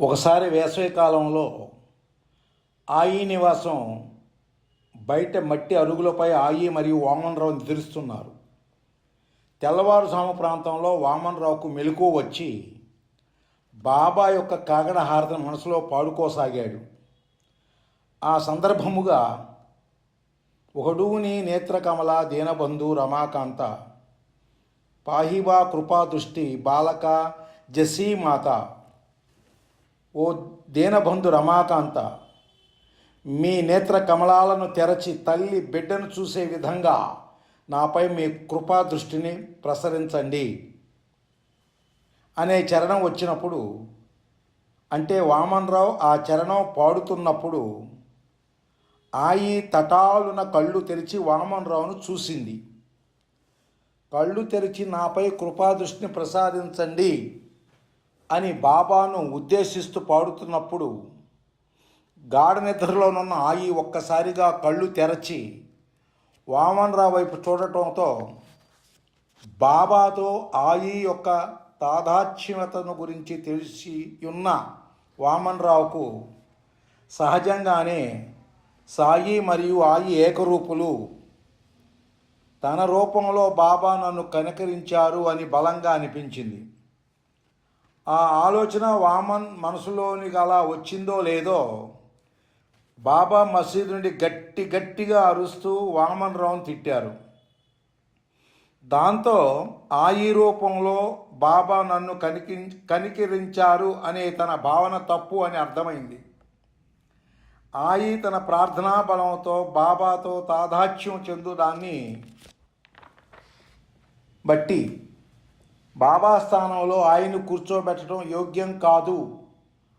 ఒకసారి వేసవి కాలంలో ఆయి నివాసం బయట మట్టి అరుగులపై ఆయి మరియు వామనరావు నిద్రిస్తున్నారు. తెల్లవారుజాము ప్రాంతంలో వామనరావుకు మెలకు వచ్చి బాబా యొక్క కాగడ హారతను మనసులో పాడుకోసాగాడు. ఆ సందర్భముగా ఒకడూని నేత్రకమల దీనబంధు రమాకాంత పాహిబా కృపాదృష్టి బాలక జసీమాత ఓ దీనబంధు రమాకాంత మీ నేత్ర కమలాలను తెరచి తల్లి బిడ్డను చూసే విధంగా నాపై మీ కృపా దృష్టిని ప్రసరించండి. అనే చరణం వచ్చినప్పుడు అంటే వామన్రావు ఆ చరణం పాడుతున్నప్పుడు ఆయి తటాలున కళ్ళు తెరిచి వామన్రావును చూసింది. కళ్ళు తెరిచి నాపై కృపాదృష్టిని ప్రసాదించండి. అని బాబాను ఉద్దేశిస్తూ పాడుతున్నప్పుడు గాఢ నిద్రలోనున్న ఆయి ఒక్కసారిగా కళ్ళు తెరచి వామన్రావు వైపు చూడటంతో బాబాతో ఆయి యొక్క తాదాత్మ్యతను గురించి తెలిసి ఉన్న వామన్రావుకు సహజంగానే సాయి మరియు ఆయి ఏకరూపులు. తన రూపంలో బాబా నన్ను కనికరించారు అని బలంగా అనిపించింది. ఆ ఆలోచన వామన్ మనసులోనికి అలా వచ్చిందో లేదో బాబా మసీదు నుండి గట్టి గట్టిగా అరుస్తూ వామన్ రావును తిట్టారు. దాంతో ఆ ఈ రూపంలో బాబా నన్ను కనికి కనికరించారు అనే తన భావన తప్పు అని అర్థమైంది. ఆయి తన ప్రార్థనా బలంతో బాబాతో తాదాత్యం చెందుదాన్ని బట్టి బాబా స్థానంలో ఆయన్ని కూర్చోబెట్టడం యోగ్యం కాదు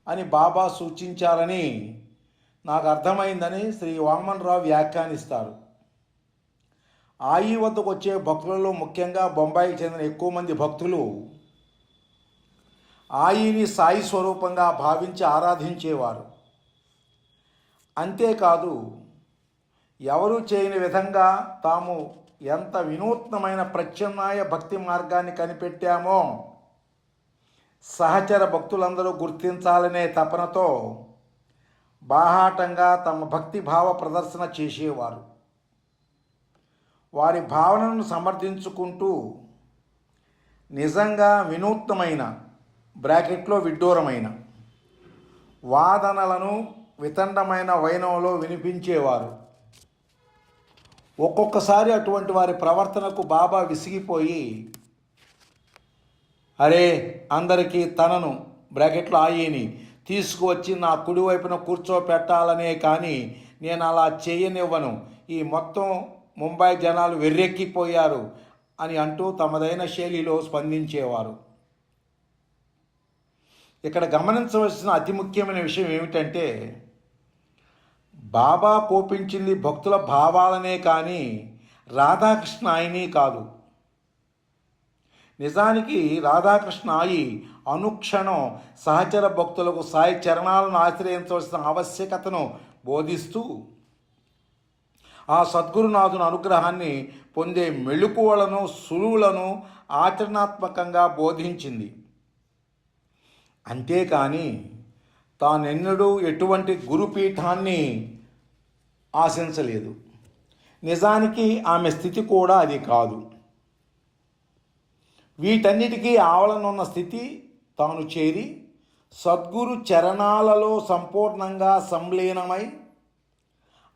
అని బాబా సూచించారని నాకు అర్థమైందని శ్రీ వామన్రావు వ్యాఖ్యానిస్తారు. ఆయి వద్దకు వచ్చే భక్తులలో ముఖ్యంగా బొంబాయికి చెందిన ఎక్కువ మంది భక్తులు ఆయిని సాయి స్వరూపంగా భావించి ఆరాధించేవారు. అంతేకాదు ఎవరు చేయని విధంగా తాము ఎంత వినూత్నమైన ప్రత్యామ్నాయ భక్తి మార్గాన్ని కనిపెట్టామో సహచర భక్తులందరూ గుర్తించాలనే తపనతో బాహాటంగా తమ భక్తి భావ ప్రదర్శన చేసేవారు. వారి భావనను సమర్థించుకుంటూ నిజంగా వినూత్నమైన బ్రాకెట్లో విడ్డూరమైన వాదనలను వితండమైన వైనంలో వినిపించేవారు. ఒక్కొక్కసారి అటువంటి వారి ప్రవర్తనకు బాబా విసిగిపోయి అరే అందరికీ తనను బ్రాకెట్లో ఆయిని తీసుకువచ్చి నా కుడివైపున కూర్చోపెట్టాలనే కానీ నేను అలా చేయనివ్వను. ఈ మొత్తం ముంబై జనాలు వెర్రెక్కిపోయారు అని అంటూ తమదైన శైలిలో స్పందించేవారు. ఇక్కడ గమనించవలసిన అతి ముఖ్యమైన విషయం ఏమిటంటే బాబా కోపించింది భక్తుల భావాలనే కానీ రాధాకృష్ణ ఆయనే కాదు. నిజానికి రాధాకృష్ణ ఆయి అనుక్షణం సహచర భక్తులకు సాయి చరణాలను ఆశ్రయించవలసిన ఆవశ్యకతను బోధిస్తూ ఆ సద్గురునాథుని అనుగ్రహాన్ని పొందే మెళుకువలను సులువులను ఆచరణాత్మకంగా బోధించింది. అంతేకాని తానెన్నడూ ఎటువంటి గురుపీఠాన్ని ఆశించలేదు. నిజానికి ఆమె స్థితి కూడా అది కాదు. వీటన్నిటికీ ఆవలనున్న స్థితి తాను చేరి సద్గురు చరణాలలో సంపూర్ణంగా సంలీనమై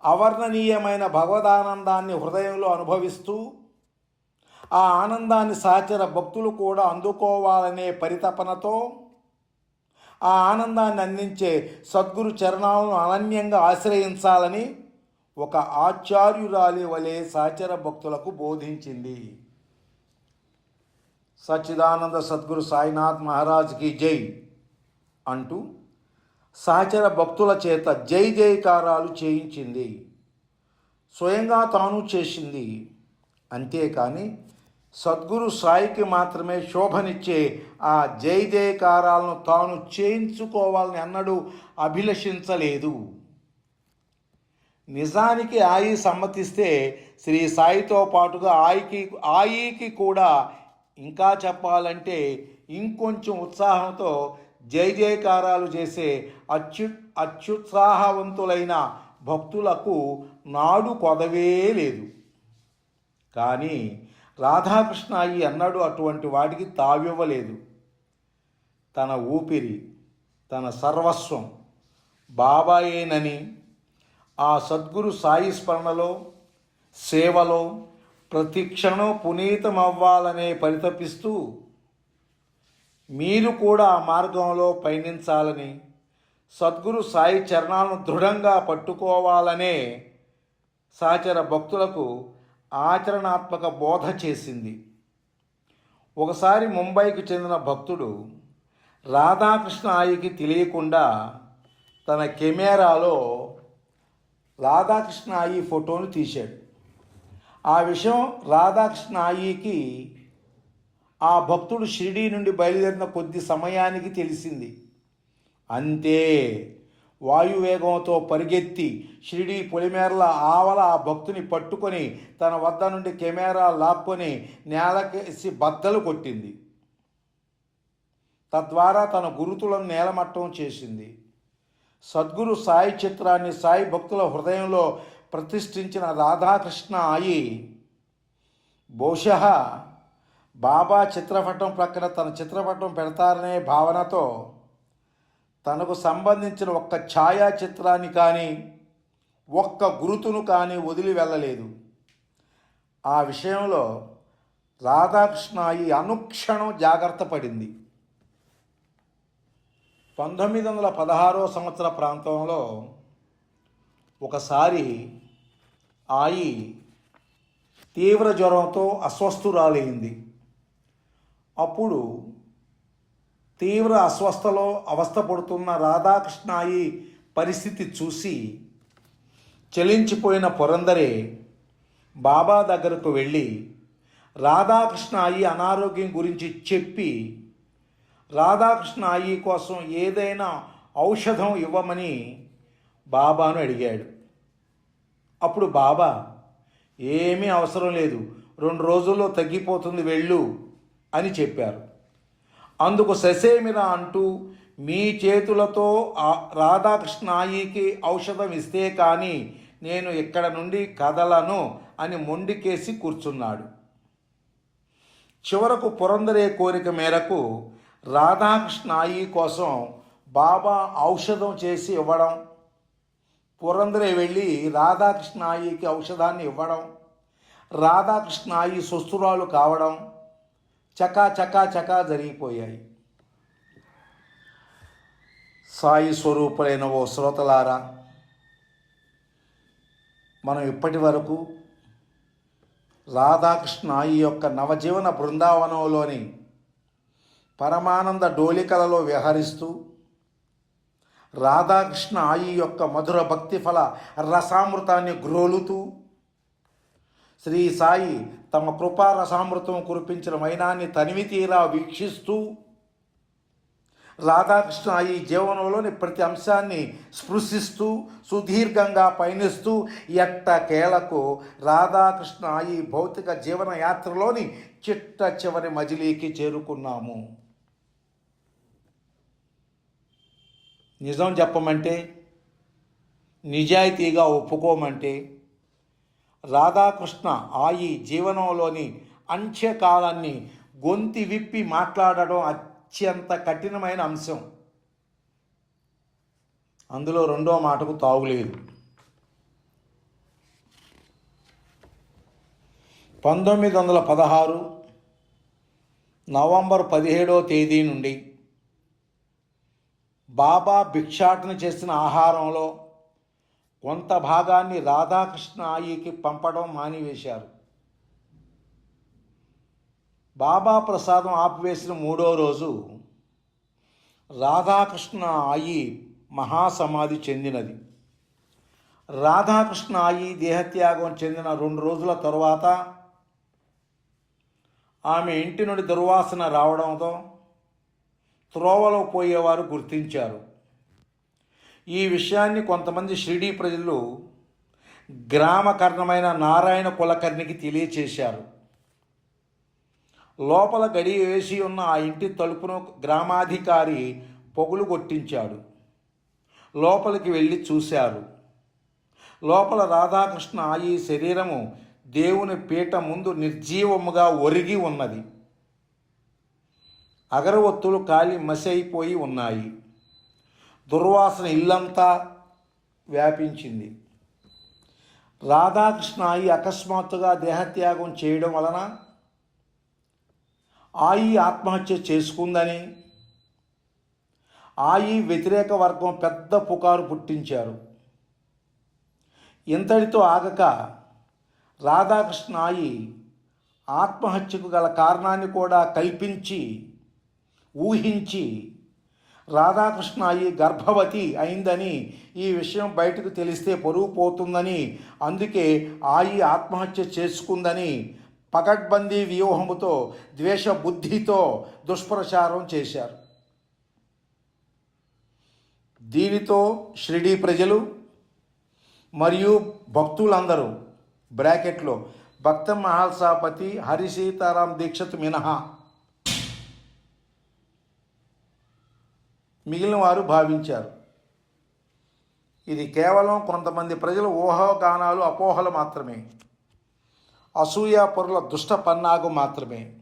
అవర్ణనీయమైన భగవదానందాన్ని హృదయంలో అనుభవిస్తూ ఆ ఆనందాన్ని సహచర భక్తులు కూడా అందుకోవాలనే పరితపనతో ఆ ఆనందాన్ని అందించే సద్గురు చరణాలను అనన్యంగా ఆశ్రయించాలని ఒక ఆచార్యురాలి వలె సహచర భక్తులకు బోధించింది. సచ్చిదానంద సద్గురు సాయినాథ్ మహారాజ్కి జై అంటూ సహచర భక్తుల చేత జై జయకారాలు చేయించింది. స్వయంగా తాను చేసింది. అంతేకాని సద్గురు సాయికి మాత్రమే శోభనిచ్చే ఆ జై జయకారాలను తాను చేయించుకోవాలని అన్నడు అభిలషించలేదు. నిజానికి ఆయి సమ్మతిస్తే శ్రీ సాయితో పాటుగా ఆయికి ఆయికి కూడా ఇంకా చెప్పాలంటే ఇంకొంచెం ఉత్సాహంతో జై జయకారాలు చేసే అత్యు అత్యుత్సాహవంతులైన భక్తులకు నాడు కొదవే లేదు. కానీ రాధాకృష్ణ అయ్యి అన్నాడు అటువంటి వాడికి తావివ్వలేదు. తన ఊపిరి తన సర్వస్వం బాబాయేనని ఆ సద్గురు సాయి స్మరణలో సేవలో ప్రతి క్షణం పునీతమవ్వాలనే పరితపిస్తూ మీరు కూడా ఆ మార్గంలో పయనించాలని సద్గురు సాయి చరణాలను దృఢంగా పట్టుకోవాలనే సహచర భక్తులకు ఆచరణాత్మక బోధ చేసింది. ఒకసారి ముంబైకి చెందిన భక్తుడు రాధాకృష్ణ ఆయికి తెలియకుండా తన కెమెరాలో రాధాకృష్ణ ఆయి ఫోటోను తీశాడు. ఆ విషయం రాధాకృష్ణ ఆయికి ఆ భక్తుడు షిరిడీ నుండి బయలుదేరిన కొద్ది సమయానికి తెలిసింది. అంతే వాయువేగంతో పరిగెత్తి షిరిడీ పొలిమేరల ఆవల ఆ భక్తుని పట్టుకొని తన వద్ద నుండి కెమెరా లాక్కొని నేలకేసి బద్దలు కొట్టింది. తద్వారా తన గురుతులను నేలమట్టం చేసింది. సద్గురు సాయి చిత్రాన్ని సాయి భక్తుల హృదయంలో ప్రతిష్ఠించిన రాధాకృష్ణ ఆయి బహుశ బాబా చిత్రపటం ప్రక్కన తన చిత్రపటం పెడతారనే భావనతో తనకు సంబంధించిన ఒక్క ఛాయాచిత్రాన్ని కానీ ఒక్క గురుతును కానీ వదిలి వెళ్ళలేదు. ఆ విషయంలో రాధాకృష్ణ ఈ అనుక్షణం జాగ్రత్త పడింది. పంతొమ్మిది వందల పదహారో సంవత్సర ప్రాంతంలో ఒకసారి ఆయి తీవ్ర జ్వరంతో అస్వస్థురాలైంది. అప్పుడు తీవ్ర అస్వస్థలో అవస్థపడుతున్న రాధాకృష్ణాయి పరిస్థితి చూసి చెలించిపోయిన పురందరే బాబా దగ్గరకు వెళ్ళి రాధాకృష్ణాయి అనారోగ్యం గురించి చెప్పి రాధాకృష్ణ కోసం ఏదైనా ఔషధం ఇవ్వమని బాబాను అడిగాడు. అప్పుడు బాబా ఏమీ అవసరం లేదు రెండు రోజుల్లో తగ్గిపోతుంది వెళ్ళు అని చెప్పారు. అందుకు ససేమిర అంటూ మీ చేతులతో రాధాకృష్ణాయికి ఔషధం ఇస్తే కానీ నేను ఇక్కడ నుండి కదలను అని మొండికేసి కూర్చున్నాడు. చివరకు పురందరే కోరిక మేరకు రాధాకృష్ణాయి కోసం బాబా ఔషధం చేసి ఇవ్వడం పురందరే వెళ్ళి రాధాకృష్ణాయికి ఔషధాన్ని ఇవ్వడం రాధాకృష్ణాయి సుస్తురాలు కావడం చకా చకా చకా జరిగిపోయాయి. సాయి స్వరూపులైన ఓ శ్రోతలారా మనం ఇప్పటి వరకు రాధాకృష్ణ ఈ యొక్క నవజీవన బృందావనంలోని పరమానంద డోలికలలో విహరిస్తూ రాధాకృష్ణ ఆయి యొక్క మధుర భక్తి ఫల రసామృతాన్ని గ్రోలుతూ శ్రీ సాయి తమ కృపా రసామృతం కురిపించిన మైనాన్ని తనివి తీరా వీక్షిస్తూ రాధాకృష్ణ ఈ జీవనంలోని ప్రతి అంశాన్ని స్పృశిస్తూ సుదీర్ఘంగా పయనిస్తూ ఎట్టకేలకు రాధాకృష్ణ ఈ భౌతిక జీవన యాత్రలోని చిట్ట చివరి మజిలీకి చేరుకున్నాము. నిజం చెప్పమంటే నిజాయితీగా ఒప్పుకోమంటే రాధాకృష్ణ ఆయి జీవనంలోని అంత్యకాలాన్ని గొంతి విప్పి మాట్లాడడం అత్యంత కఠినమైన అంశం. అందులో రెండో మాటకు తావులేదు పంతొమ్మిది వందల పదహారు నవంబర్ పదిహేడవ తేదీ నుండి బాబా భిక్షాటన చేసిన ఆహారంలో కొంత భాగాన్ని రాధాకృష్ణ ఆయికి పంపడం మానివేశారు. బాబా ప్రసాదం ఆపివేసిన మూడో రోజు రాధాకృష్ణ ఆయి మహాసమాధి చెందినది. రాధాకృష్ణ ఆయి దేహత్యాగం చెందిన రెండు రోజుల తరువాత ఆమె ఇంటి నుండి దుర్వాసన రావడంతో త్రోవలో పోయేవారు గుర్తించారు. ఈ విషయాన్ని కొంతమంది షిరిడీ ప్రజలు గ్రామకర్ణమైన నారాయణ కులకర్ణికి తెలియచేశారు. లోపల గడి వేసి ఉన్న ఆ ఇంటి తలుపును గ్రామాధికారి పొగులు కొట్టించాడు. లోపలికి వెళ్ళి చూశారు. లోపల రాధాకృష్ణ ఈ శరీరము దేవుని పీట ముందు నిర్జీవముగా ఒరిగి ఉన్నది. అగరవత్తులు కాలి మసైపోయి ఉన్నాయి. దుర్వాసన ఇల్లంతా వ్యాపించింది. రాధాకృష్ణాయి అకస్మాత్తుగా దేహత్యాగం చేయడం వలన ఆయి ఆత్మహత్య చేసుకుందని ఆయి వ్యతిరేక వర్గం పెద్ద పుకారు పుట్టించారు. ఇంతటితో ఆగక రాధాకృష్ణ ఆయి ఆత్మహత్యకు గల కారణాన్ని కూడా కల్పించి ఊహించి రాధాకృష్ణ ఈ గర్భవతి అయిందని ఈ విషయం బయటకు తెలిస్తే పొరుగు పోతుందని అందుకే ఆయి ఆత్మహత్య చేసుకుందని పకడ్బందీ వ్యూహముతో ద్వేష బుద్ధితో దుష్ప్రచారం చేశారు. దీనితో షిరిడీ ప్రజలు మరియు భక్తులందరూ బ్రాకెట్లో భక్త మహాల్సాపతి హరి సీతారాం దీక్షత్ మినహా మిగిలిన వారు భావించారు. ఇది కేవలం కొంతమంది ప్రజల ఊహాగానాలు అపోహలు మాత్రమే. అసూయ పరుల దుష్ట పన్నాగు మాత్రమే.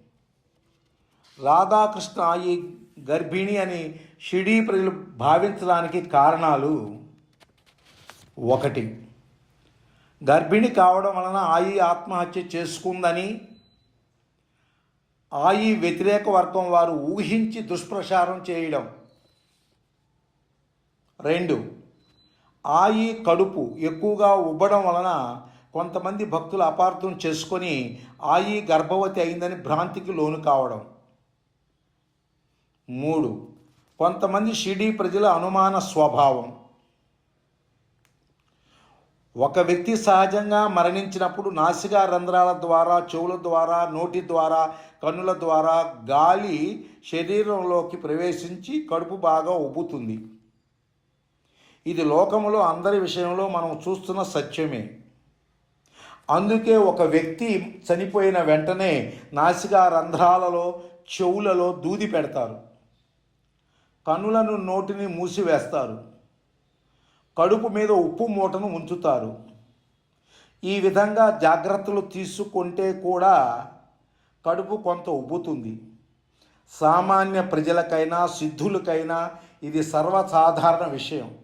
రాధాకృష్ణ ఈ గర్భిణి అని షిడీ ప్రజలు భావించడానికి కారణాలు ఒకటి. గర్భిణి కావడం వలన ఆయి ఆత్మహత్య చేసుకుందని ఆయి వ్యతిరేక వర్గం వారు ఊహించి దుష్ప్రచారం చేయడం. రెండు. ఆయి కడుపు ఎక్కువగా ఉబ్బడం వలన కొంతమంది భక్తులు అపార్థం చేసుకొని ఆయి గర్భవతి అయిందని భ్రాంతికి లోను కావడం. మూడు. కొంతమంది షిడీ ప్రజల అనుమాన స్వభావం. ఒక వ్యక్తి సహజంగా మరణించినప్పుడు నాసికా రంధ్రాల ద్వారా చెవుల ద్వారా నోటి ద్వారా కన్నుల ద్వారా గాలి శరీరంలోకి ప్రవేశించి కడుపు బాగా ఉబ్బుతుంది. ఇది లోకములో అందరి విషయంలో మనం చూస్తున్న సత్యమే. అందుకే ఒక వ్యక్తి చనిపోయిన వెంటనే నాసికా రంధ్రాలలో చెవులలో దూది పెడతారు. కన్నులను నోటిని మూసివేస్తారు. కడుపు మీద ఉప్పు మూటను ఉంచుతారు. ఈ విధంగా జాగ్రత్తలు తీసుకుంటే కూడా కడుపు కొంత ఉబ్బుతుంది. సామాన్య ప్రజలకైనా సిద్ధులకైనా ఇది సర్వసాధారణ విషయం.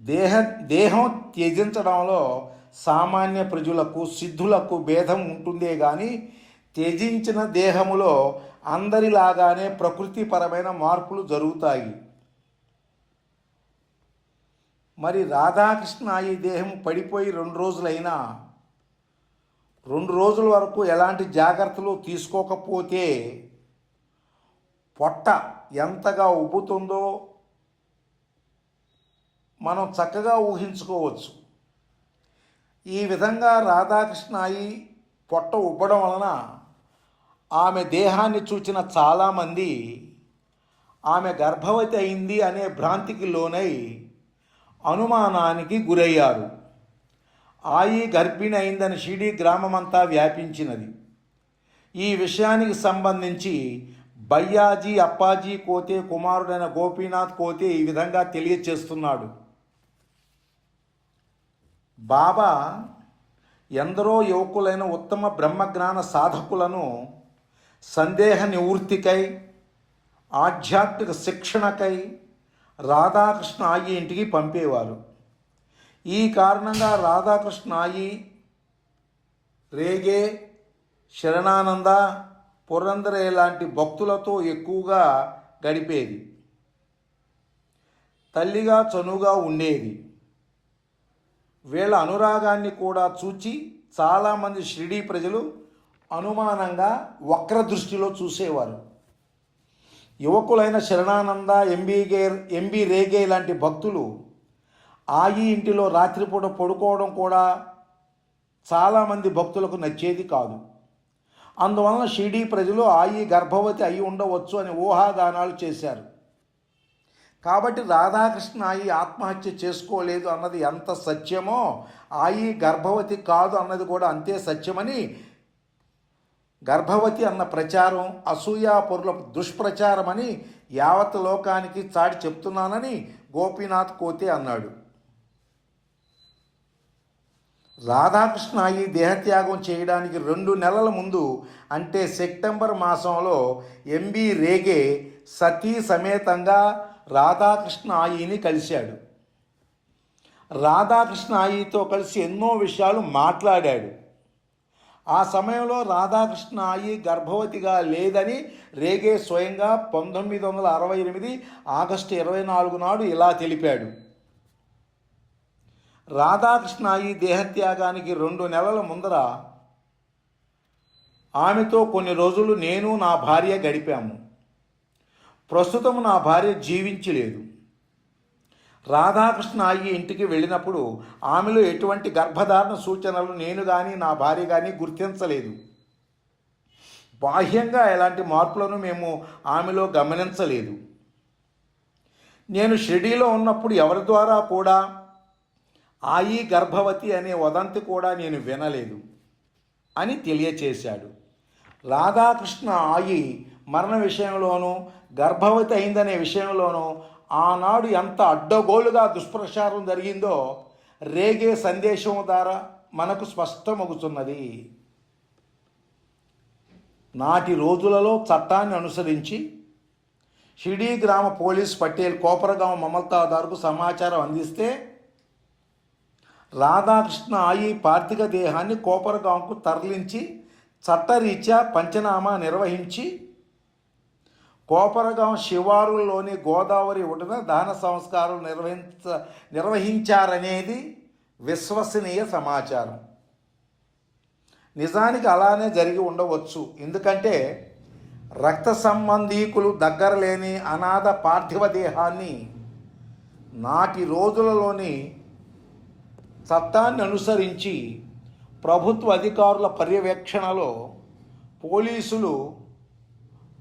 దేహ దేహం త్యజించడంలో సామాన్య ప్రజలకు సిద్ధులకు భేదం ఉంటుందే కానీ త్యజించిన దేహములో అందరిలాగానే ప్రకృతిపరమైన మార్పులు జరుగుతాయి. మరి రాధాకృష్ణ ఈ దేహం పడిపోయి రెండు రోజులైనా రెండు రోజుల వరకు ఎలాంటి జాగ్రత్తలు తీసుకోకపోతే పొట్ట ఎంతగా ఉబ్బుతుందో మనం చక్కగా ఊహించుకోవచ్చు. ఈ విధంగా రాధాకృష్ణ అయి పొట్ట ఉబ్బడం వలన ఆమె దేహాన్ని చూచిన చాలామంది ఆమె గర్భవతి అయింది అనే భ్రాంతికి లోనై అనుమానానికి గురయ్యారు. ఆయి గర్భిణి అయిందని షిడీ గ్రామమంతా వ్యాపించినది. ఈ విషయానికి సంబంధించి బయ్యాజీ అప్పాజీ కోతే కుమారుడైన గోపీనాథ్ కోతే ఈ విధంగా తెలియచేస్తున్నాడు. బాబా ఎందరో యువకులైన ఉత్తమ బ్రహ్మజ్ఞాన సాధకులను సందేహ నివృత్తికై ఆధ్యాత్మిక శిక్షణకై రాధాకృష్ణ ఆయి ఇంటికి పంపేవారు. ఈ కారణంగా రాధాకృష్ణ ఆయి రేగే శరణానంద పురందరే లాంటి భక్తులతో ఎక్కువగా గడిపేది. తల్లిగా చనువుగా ఉండేది. వీళ్ళ అనురాగాన్ని కూడా చూచి చాలామంది షిరిడీ ప్రజలు అనుమానంగా వక్ర దృష్టిలో చూసేవారు. యువకులైన శరణానంద ఎంబీగే ఎంబీ రేగే లాంటి భక్తులు ఆయి ఇంటిలో రాత్రిపూట పడుకోవడం కూడా చాలామంది భక్తులకు నచ్చేది కాదు. అందువలన షిరిడీ ప్రజలు ఆయి గర్భవతి అయి ఉండవచ్చు అని ఊహాగానాలు చేశారు. కాబట్టి రాధాకృష్ణ ఆయి ఆత్మహత్య చేసుకోలేదు అన్నది ఎంత సత్యమో ఆయి గర్భవతి కాదు అన్నది కూడా అంతే సత్యమని గర్భవతి అన్న ప్రచారం అసూయాపరుల దుష్ప్రచారమని యావత్ లోకానికి చాటి చెప్తున్నానని గోపీనాథ్ కోతే అన్నాడు. రాధాకృష్ణ ఈ దేహత్యాగం చేయడానికి రెండు నెలల ముందు అంటే సెప్టెంబర్ మాసంలో ఎంబీ రేగే సతీ సమేతంగా రాధాకృష్ణ ఆయిని కలిశాడు. రాధాకృష్ణ ఆయితో కలిసి ఎన్నో విషయాలు మాట్లాడాడు. ఆ సమయంలో రాధాకృష్ణ ఆయి గర్భవతిగా లేదని రేగే స్వయంగా పంతొమ్మిది వందల అరవై ఎనిమిది ఆగస్టు ఇరవై నాలుగు నాడు ఇలా తెలిపాడు. రాధాకృష్ణ ఆయి దేహత్యాగానికి రెండు నెలల ముందర ఆమెతో కొన్ని రోజులు నేను నా భార్య గడిపాము. ప్రస్తుతం నా భార్య జీవించలేదు. రాధాకృష్ణ అయ్యి ఇంటికి వెళ్ళినప్పుడు ఆమెలో ఎటువంటి గర్భధారణ సూచనలు నేను కానీ నా భార్య కానీ గుర్తించలేదు. బాహ్యంగా ఎలాంటి మార్పులను మేము ఆమెలో గమనించలేదు. నేను షిరిడీలో ఉన్నప్పుడు ఎవరి ద్వారా కూడా ఆయి గర్భవతి అనే వదంతి కూడా నేను వినలేదు అని తెలియచేశాడు. రాధాకృష్ణ ఆయి మరణ విషయంలోనూ గర్భవతి అయిందనే విషయంలోనూ ఆనాడు ఎంత అడ్డగోలుగా దుష్ప్రచారం జరిగిందో రేగే సందేశం ద్వారా మనకు స్పష్టమవుతున్నది నాటి రోజులలో చట్టాన్ని అనుసరించి షిడీ గ్రామ పోలీస్ పటేల్ కోపరగాం మమల్తాదారుకు సమాచారం అందిస్తే రాధాకృష్ణ ఆయి పార్థిక దేహాన్ని కోపరగాంకు తరలించి చట్టరీత్యా పంచనామా నిర్వహించి కోపరగం శివారులోని గోదావరి ఒడ్డున దహన సంస్కారం నిర్వహించ నిర్వహించారనేది విశ్వసనీయ సమాచారం. నిజానికి అలానే జరిగి ఉండవచ్చు. ఎందుకంటే రక్త సంబంధీకులు దగ్గర లేని అనాథ పార్థివ దేహాన్ని నాటి రోజులలోని చట్టాన్ని అనుసరించి ప్రభుత్వ అధికారుల పర్యవేక్షణలో పోలీసులు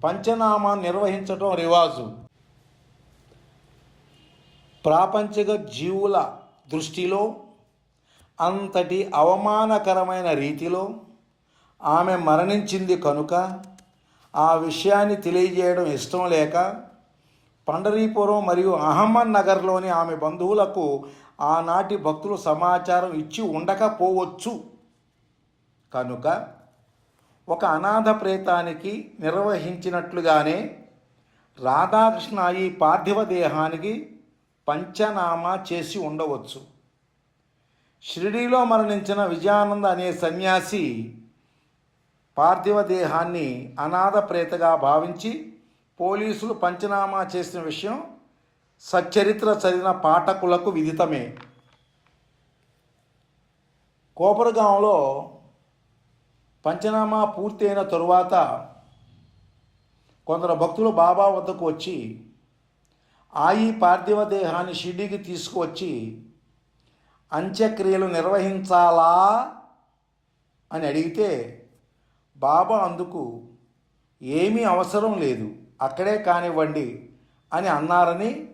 పంచనామా నిర్వహించడం రివాజు. ప్రాపంచిక జీవుల దృష్టిలో అంతటి అవమానకరమైన రీతిలో ఆమె మరణించింది కనుక ఆ విషయాన్ని తెలియజేయడం ఇష్టం లేక పండరీపురం మరియు అహ్మద్ నగర్లోని ఆమె బంధువులకు ఆనాటి భక్తులు సమాచారం ఇచ్చి ఉండకపోవచ్చు. కనుక ఒక అనాథ ప్రేతానికి నిర్వహించినట్లుగానే రాధాకృష్ణ ఈ పార్థివ దేహానికి పంచనామా చేసి ఉండవచ్చు. షిరిడీలో మరణించిన విజయానంద అనే సన్యాసి పార్థివ దేహాన్ని అనాథ ప్రేతగా భావించి పోలీసులు పంచనామా చేసిన విషయం సచ్చరిత్ర చదివిన పాఠకులకు విదితమే. కోపరగాంలో పంచనామా పూర్తయిన తరువాత కొందరు భక్తులు బాబా వద్దకు వచ్చి ఆయి పార్థివ దేహాన్ని షిడికి తీసుకువచ్చి అంత్యక్రియలు నిర్వహించాలా అని అడిగితే బాబా అందుకు ఏమీ అవసరం లేదు అక్కడే కానివ్వండి అని అన్నారని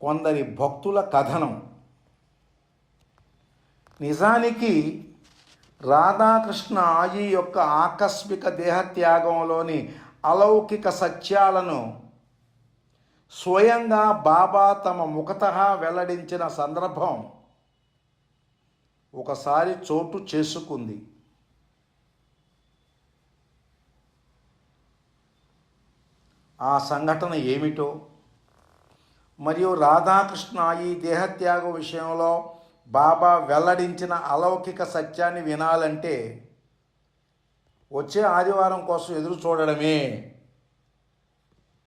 కొందరి భక్తుల కథనం. నిజానికి రాధాకృష్ణ ఆయి యొక్క ఆకస్మిక దేహత్యాగంలోని అలౌకిక సత్యాలను స్వయంగా బాబా తమ ముఖత వెల్లడించిన సందర్భం ఒకసారి చోటు చేసుకుంది. ఆ సంఘటన ఏమిటో? మరియు రాధాకృష్ణ ఈ దేహత్యాగం విషయంలో బాబా వెల్లడించిన అలౌకిక సత్యాన్ని వినాలంటే వచ్చే ఆదివారం కోసం ఎదురు చూడడమే.